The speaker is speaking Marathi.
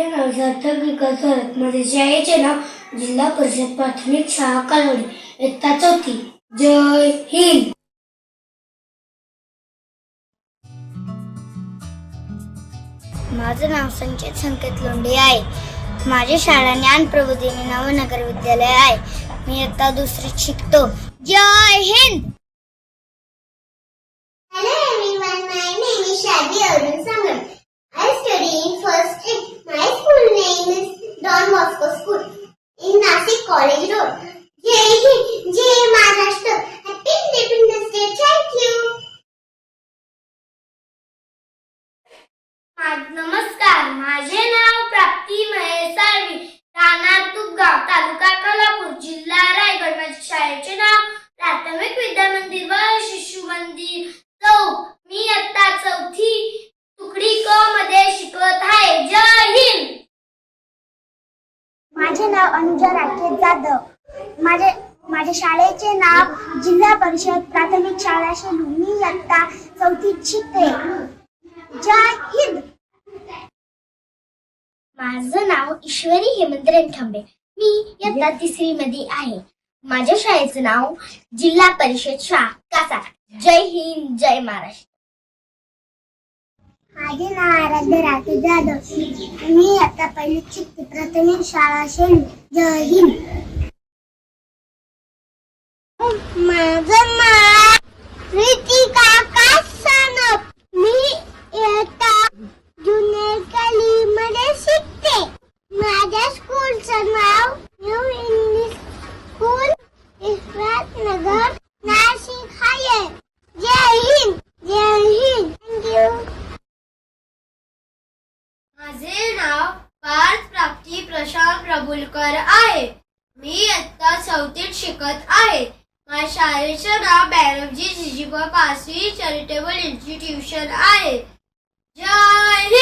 माझे नाव सार्थक विकास शाळेचे नाव जिल्हा परिषद प्राथमिक शाळा कालवडी. इयत्ता चौथी जय हिंद. माझं नाव संचित संकेत लोंढे आहे. माझी शाळा ज्ञान प्रबोधिनी नवनगर विद्यालय आहे. मी आता दुसरीत शिकतो. जय Hind! Nasik College Road. Jai Hind, Jai Maharashtra. Happy Independence Day. Thank you. नमस्कार माझे नाव प्राप्ती महेश साळवी माझे नाव अनुजा राकेश जाधव. माझे माझ्या शाळेचे नाव जिल्हा परिषद प्राथमिक शाळा शेलू मी इयत्ता चौथीत शिकते. जय हिंद. माझं नाव ईश्वरी हेमंत रणठांबे मी इयत्ता तिसरी मध्ये आहे. माझ्या शाळेचं नाव जिल्हा परिषद शाळा कासार. जय हिंद जय महाराष्ट्र. माझे नाव आराध्य राकेश जाधव. मी आता पहिली शिकते. प्राथमिक शाळा शेलू जय हिंद. माझं नाव रितिका कासानप. मी इयत्ता कली मध्ये शिकते. माझ्या स्कूलचं नाव new English school Isratnagar Nashik आहे जय हिंद जय हिंद. थँक्यू माझे नाव पार्थ प्राप्त ती प्रशांत प्रभुलकर आहे. मी इयत्ता चौथीत शिकत आहे. माझ्या शाळेचे नाव बॅनर्जी झिजिबा पासवी चॅरिटेबल इन्स्टिट्यूशन आहे. जय